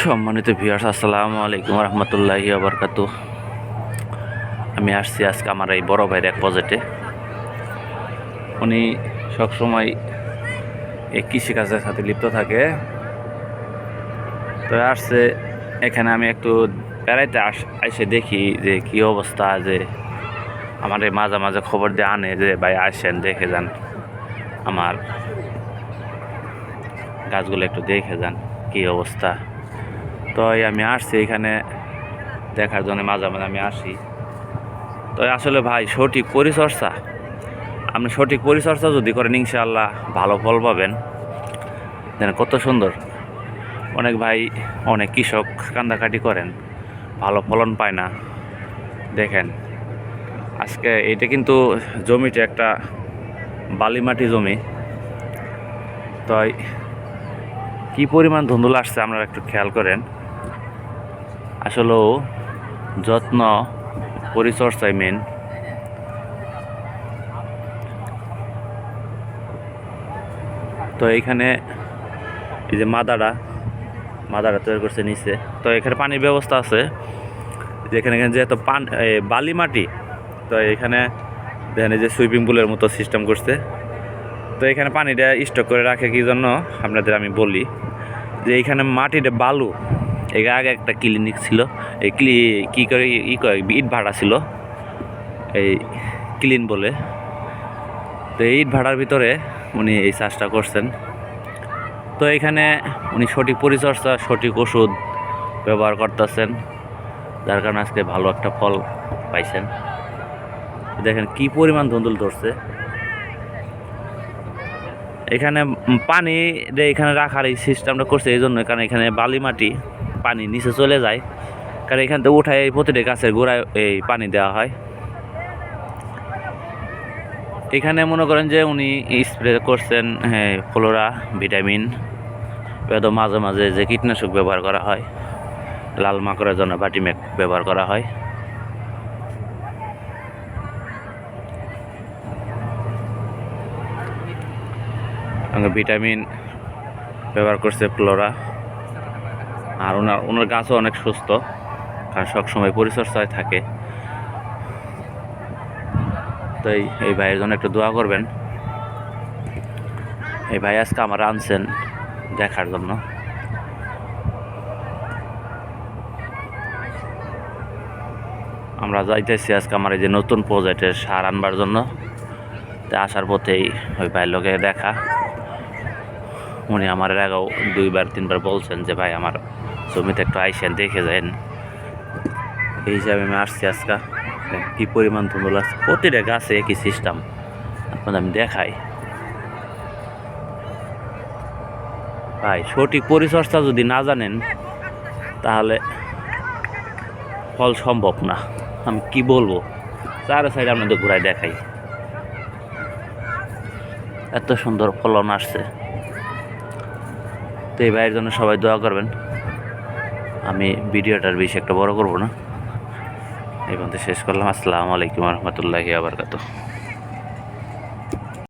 সম্মানিত ভিউয়ার্স আসসালামু আলাইকুম রহমতুল্লাহি আবরকাত আমি আসছি আজকে আমার এই বড় ভাইয়ের এক প্রজেক্টে উনি সবসময় এই কৃষিকাজের সাথে লিপ্ত থাকে। তো আসছে, এখানে আমি একটু বেড়াইতে আস এসে দেখি যে কি অবস্থা, যে আমার এই মাঝে মাঝে খবর দিয়ে আনে যে, ভাই, আসেন, দেখে যান আমার গাছগুলো একটু দেখে যান, কি অবস্থা? তো আমি আসছি এখানে দেখার জন্য মাঝে মাঝে আমি আসি। তো আসলে ভাই, সঠিক পরিচর্যা, আপনি সঠিক পরিচর্যা যদি করেন, ইনশাআল্লাহ ভালো ফল পাবেন। দেখেন কত সুন্দর। অনেক ভাই, অনেক কৃষক কান্দাকাটি করেন, ভালো ফলন পায় না। দেখেন, আজকে এটা কিন্তু জমিটা একটা বালিমাটি জমি। তাই কি পরিমাণ ধুন্দুল আসছে, আপনারা একটু খেয়াল করেন। আসলেও যত্ন পরিচর্যায় মেন তো এইখানে এই যে মাদারা মাদারা তৈরি করছে নিচে। তো এখানে পানির ব্যবস্থা আছে। যেখানে এখানে যেহেতু পান বালি মাটি, তো এখানে দেখেন যে সুইমিং পুলের মতো সিস্টেম করছে। তো এখানে পানিটা স্টক করে রাখে কি জন্য? আপনাদের আমি বলি। যে এইখানে মাটিটা বালু এর আগে একটা ক্লিনিক ছিল। এই ক্লি কী করে, ই করে, ইট ভাড়া ছিল। এই ক্লিন বলে। তো এই ইট ভাড়ার ভিতরে উনি এই চাষটা করছেন। তো এখানে উনি সঠিক পরিচর্যা, সঠিক ওষুধ ব্যবহার করতেছেন। যার কারণে আজকে ভালো একটা ফল পাইছেন। দেখেন কি পরিমাণ ধুন্দুল ধরছে। এখানে পানি এখানে রাখার এই সিস্টেমটা করছে, এই জন্য কারণ এখানে বালি মাটি পানি নিচে চলে যায়। কারণ এখান থেকে উঠায় প্রতিটি গাছের গোড়ায় এই পানি দেওয়া হয়। এখানে মনে করেন যে উনি স্প্রে করছেন হ্যাঁ ফ্লোরা, ভিটামিন বেদ মাঝে মাঝে যে কীটনাশক ব্যবহার করা হয়, লাল মাকড়ের জন্য বাটিমেক ব্যবহার করা হয়। ভিটামিন ব্যবহার করছে ফ্লোরা। আর ওনার ওনার গাছও অনেক সুস্থ, কারণ সবসময় পরিচর্যায় থাকে। তো এই এই ভাইয়ের জন্য একটু দোয়া করবেন। এই ভাই আজকে আমার আনছেন দেখার জন্য। আমরা যাইতেছি আজকে আমার এই যে নতুন প্রজেক্টের সার আনবার জন্য। তা আসার পথেই ওই ভাইয়ের লোকে দেখা। উনি আমার আগেও দুইবার, তিনবার বলছেন যে, ভাই, আমার জমিতে একটু আইসেন, দেখে যান এই হিসাবে আমি আসছি আজকে। কি পরিমাণ ধুন্দুল আছে? প্রতিটা গাছে একই সিস্টেম আপনাদের আমি দেখাই। ভাই, সঠিক পরিচর্যা যদি না জানেন, তাহলে ফল সম্ভব না। আমি কি বলব? চার সাইডে আপনাদের ঘুরাই দেখাই। এত সুন্দর ফলন আসছে। তো এই ভাইয়ের জন্য সবাই দোয়া করবেন। আমি ভিডিওটার বেশি একটা বড় করব না। এই পর্যন্ত শেষ করলাম। আসসালামু আলাইকুম রহমতুল্লাহি আবরকাত